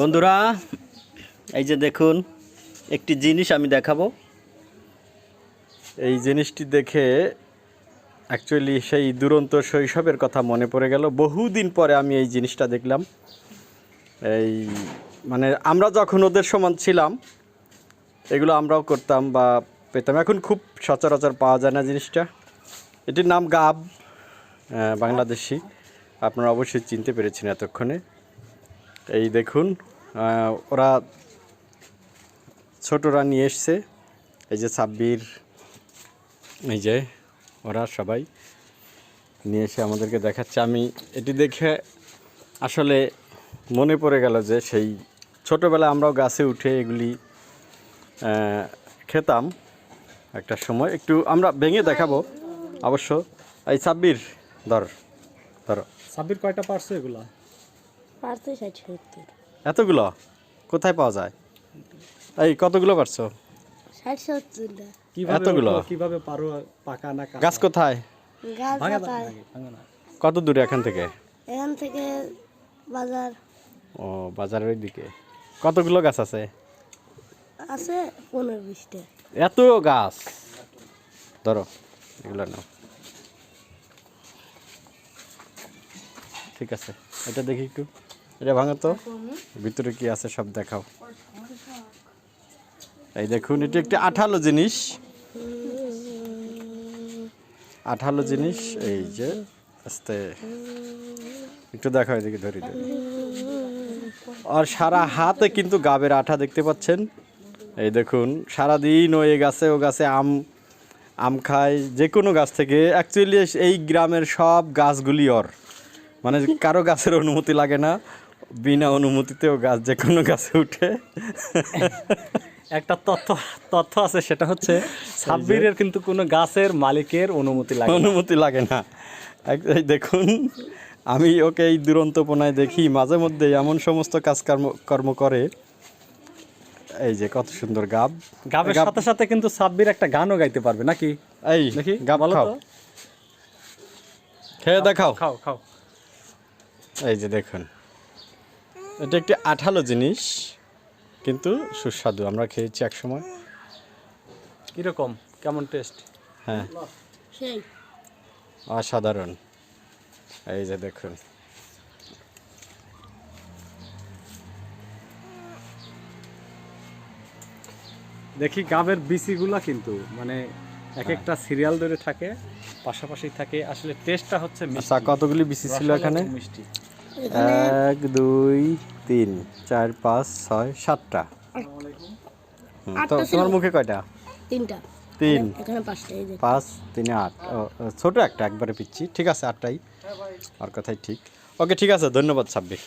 বন্ধুরা, এই যে দেখুন, একটি জিনিস আমি দেখাবো। এই জিনিসটি দেখে অ্যাকচুয়ালি সেই দুরন্ত শৈশবের কথা মনে পড়ে গেল। বহুদিন পরে আমি এই জিনিসটা দেখলাম। এই মানে আমরা যখন ওদের সমান ছিলাম, এগুলো আমরাও করতাম বা পেতাম। এখন খুব সচরাচর পাওয়া যায় না জিনিসটা। এটির নাম গাব বাংলাদেশি। আপনারা অবশ্যই চিনতে পেরেছেন এতক্ষণে। এই দেখুন ওরা ছোটরা নিয়ে এসছে। এই যে সাব্বির, এই যে ওরা সবাই নিয়ে এসে আমাদেরকে দেখাচ্ছে। আমি এটি দেখে আসলে মনে পড়ে গেল যে সেই ছোটোবেলায় আমরাও গাছে উঠে এগুলি খেতাম একটা সময়। একটু আমরা ভেঙে দেখাবো অবশ্য। এই সাব্বির, ধর, ধরো। সাব্বির কয়টা পারছ এগুলা? পারতো ষাট সত্তর। এতগুলো? কোথায় পাওয়া যায়? এই কতগুলো পারছ? ষাট সত্তরটা। কীভাবে এতগুলো? ওঠো, কীভাবে পারো পাকা না কাঁচা? গাছ কোথায়? গাছ ভাঙা দাও পাতায় ভাঙা না। কত দূরে এখান থেকে? এখান থেকে বাজার। ও বাজারের ওই দিকে কতগুলো গাছ আছে? আছে পনেরো বিশটা। এত গাছ? ধরো এগুলো নাও। ঠিক আছে এটা দেখি একটু। এটা ভাঙো তো। ভিতরে কি আছে সব দেখাও। এই দেখুন, এটি একটি আঠালো জিনিস। আঠালো জিনিস, এই যে, আস্তে। একটু দেখাও এদিকে, ধরি ধরি। আর সারা হাতে কিন্তু গাবের আঠা দেখতে পাচ্ছেন। এই দেখুন, সারাদিন ও এই গাছে, ও গাছে আম আম খায়। যে কোনো গাছ থেকে অ্যাকচুয়ালি এই গ্রামের সব গাছগুলি ওর। মানে কারও গাছের অনুমতি লাগে না। বিনা অনুমতিতেও গাছ যে কোনো গাছে উঠে। একটা তথ্য তথ্য আছে সেটা হচ্ছে সাব্বিরের কিন্তু কোনো গাছের মালিকের অনুমতি লাগে অনুমতি লাগে না। দেখুন আমি ওকে এই দুরন্তপনায় দেখি মাঝে মধ্যে এমন সমস্ত কাজ কর্ম করে। এই যে কত সুন্দর গাব। গাবের গাব- সাথে সাথে কিন্তু সাব্বির একটা গানও গাইতে পারবে নাকি? এই দেখি গাব খাও। খেয়ে দেখাও। খাও খাও। এই যে দেখুন। এটা একটি আঠালো জিনিস কিন্তু সুস্বাদু। আমরা খেয়েছি এক সময় কীরকম? কেমন টেস্ট হ্যাঁ। অসাধারণ। এই যে দেখুন। দেখি গাবের বিচিগুলা কিন্তু মানে এক একটা সিরিয়াল ধরে থাকে পাশাপাশি থাকে। আসলে টেস্টটা হচ্ছে মিষ্টি। আচ্ছা কতগুলি বিসি ছিল এখানে? মিষ্টি। এখানে এক দুই তিন চার পাঁচ ছয় সাতটা। হুম, তো তোমার মুখে কয়টা? তিনটা। তিন। এখানে পাঁচটা এই যে। পাঁচ তিন আট। ছোট একটা একবারে পিচ্ছি। ঠিক আছে আটটাই। আর কথাই ঠিক। ওকে ঠিক আছে ধন্যবাদ সাব্বির।